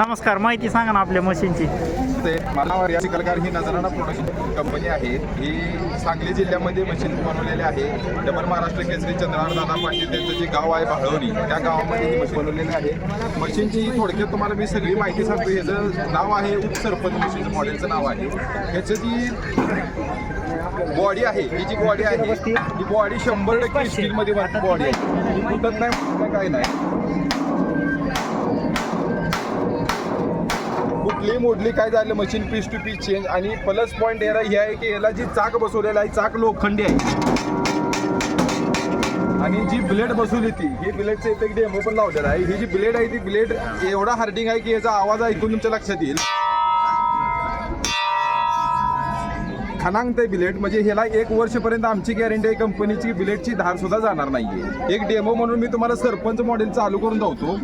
नमस्कार माहिती सांगा ना आपल्या मशीनची. ते मला या चिखलकार ही नजराणा प्रोडक्शन कंपनी आहे ही सांगली जिल्ह्यामध्ये मशीन बनवलेली आहे. डबल महाराष्ट्र केसरी चंद्रहार दादा पाटील त्यांचं जे गाव आहे भाळवणी त्या गावामध्ये ही मशीन बनवलेली आहे. मशीनची थोडक्यात तुम्हाला मी सगळी माहिती सांगतो. याचं नाव आहे उपसरपंच मशीनचं मॉडेलचं नाव आहे. ह्याचं जी बॉडी आहे ही जी बॉडी आहे ही बॉडी शंभर टक्के स्टीलमध्ये बॉडी आहे. ही नाही काय नाही. मोडली काय झालं? Machine piece to piece change आणि प्लस पॉईंट याला हे आहे की याला जी चाक बसवलेला आहे चाक लोखंडी आहे. आणि जी ब्लेड बसवली ती ही ब्लेडचं इथे डेमो पण लावलेला आहे. ही जी ब्लेड आहे ती ब्लेड एवढा हार्डिंग आहे की याचा आवाज ऐकून तुमच्या लक्षात येईल. खनांग ते बिलेट म्हणजे ह्याला एक वर्षपर्यंत आमची गॅरंटी आहे कंपनीची बिलेटची धार सुद्धा जाणार नाहीये. एक डेमो म्हणून मी तुम्हाला सरपंच मॉडेल चालू करून धावतो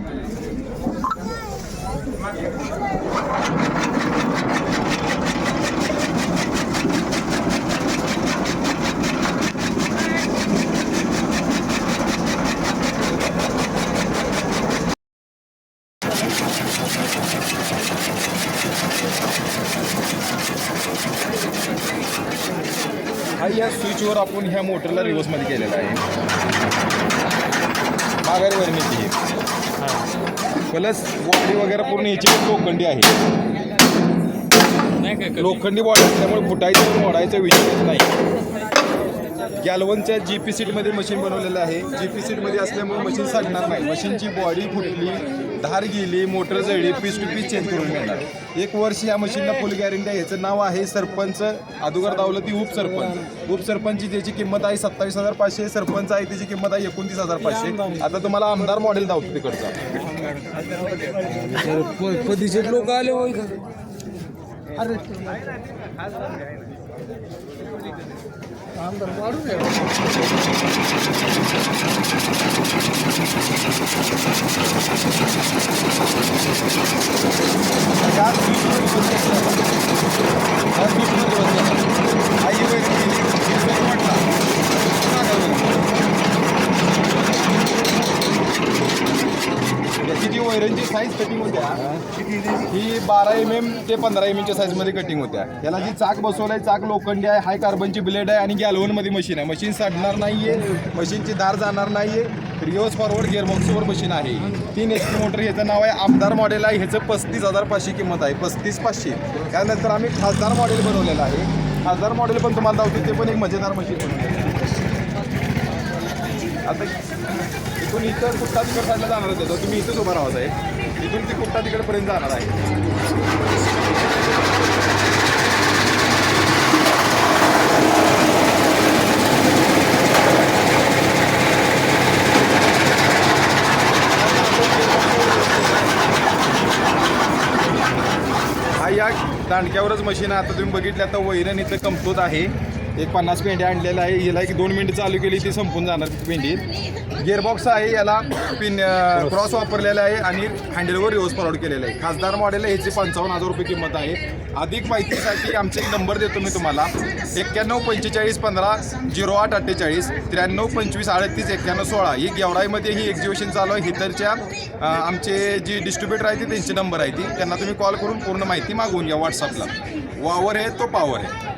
हा या स्विचवर आपण ह्या मोटरला रिव्हर्समध्ये केलेला आहे. माघारी वरणीची प्लस बॉडी वगैरे पूर्ण ह्याची पण लोखंडी आहे. लोखंडी बॉडी असल्यामुळे फुटायचं मोडायचा विषय नाही. गॅलवनच्या जी पी सीटमध्ये मशीन बनवलेलं आहे. जी पी सीटमध्ये असल्यामुळे मशीन सांगणार नाही. मशीनची बॉडी फुटली धार गेली मोटर जळली पीस टू पीस चेंज करून मिळणार. एक वर्ष या मशीनला फुल गॅरंटी आहे. याचं नाव आहे सरपंच अदुगर दावलं ती उपसरपंच. उपसरपंचची ज्याची किंमत आहे सत्तावीस हजार पाचशे सरपंच आहे त्याची किंमत आहे एकोणतीस हजार पाचशे. आता तुम्हाला आमदार मॉडेल दावतो तिकडचा. पदीचे लोक आले होय अरे. Thank you. वैरणची साईज कटिंग होत्या. ही बारा एम एम ते पंधरा एम एमच्या साईजमध्ये कटिंग होत्या. याला जी चाक बसवलंय चाक लोखंडी आहे हाय कार्बनची ब्लेड आहे आणि गॅलवनमध्ये मशीन आहे. मशीन सडणार नाहीये मशीनची धार जाणार नाहीये. रिव्हर्स फॉरवर्ड गिअरबॉक्सवर मशीन आहे. तीन एच पी मोटर ह्याचं नाव आहे आमदार मॉडेल आहे. ह्याचं पस्तीस हजार पाचशे किंमत आहे. पस्तीस पाचशे. त्यानंतर आम्ही खासदार मॉडेल बनवलेलं आहे. खासदार मॉडेल पण तुम्हाला दावतो ते पण एक मजेदार मशीन बनवलं आता मी इथं कुठला तिकडे साईडला जाणार होतं तुम्ही इथंच उभा राहत आहे. इथून ती कुठला तिकडपर्यंत जाणार आहे. या दांडक्यावरच मशीन आहे. आता तुम्ही बघितलं आता वैरण इथं कमतोत आहे. एक पन्नास पेंडी आणलेलं आहे. याला एक दोन मिनिटं चालू केली ती संपून जाणार पेंडी गिअरबॉक्स आहे याला पिन क्रॉस वापरलेला आहे आणि हँडलवर रिव्हर्स फॉरवर्ड केलेलं आहे. खासदार मॉडेल आहे ह्याची पंचावन्न हजार रुपये किंमत आहे. अधिक माहितीसाठी आमचे एक नंबर देतो मी तुम्हाला. एक्क्याण्णव पंचेचाळीस पंधरा झिरो आठ अठ्ठेचाळीस त्र्याण्णव पंचवीस अडतीस एक्क्याण्णव सोळा. ही गेवराईमध्ये ही एक्झिबिशन चालू आहे. हितरच्या आमचे जी डिस्ट्रीब्युटर आहे ते त्यांचे नंबर आहे ती. त्यांना तुम्ही कॉल करून पूर्ण माहिती मागवून घ्या व्हॉट्सअपला वावर आहे तो पावर आहे.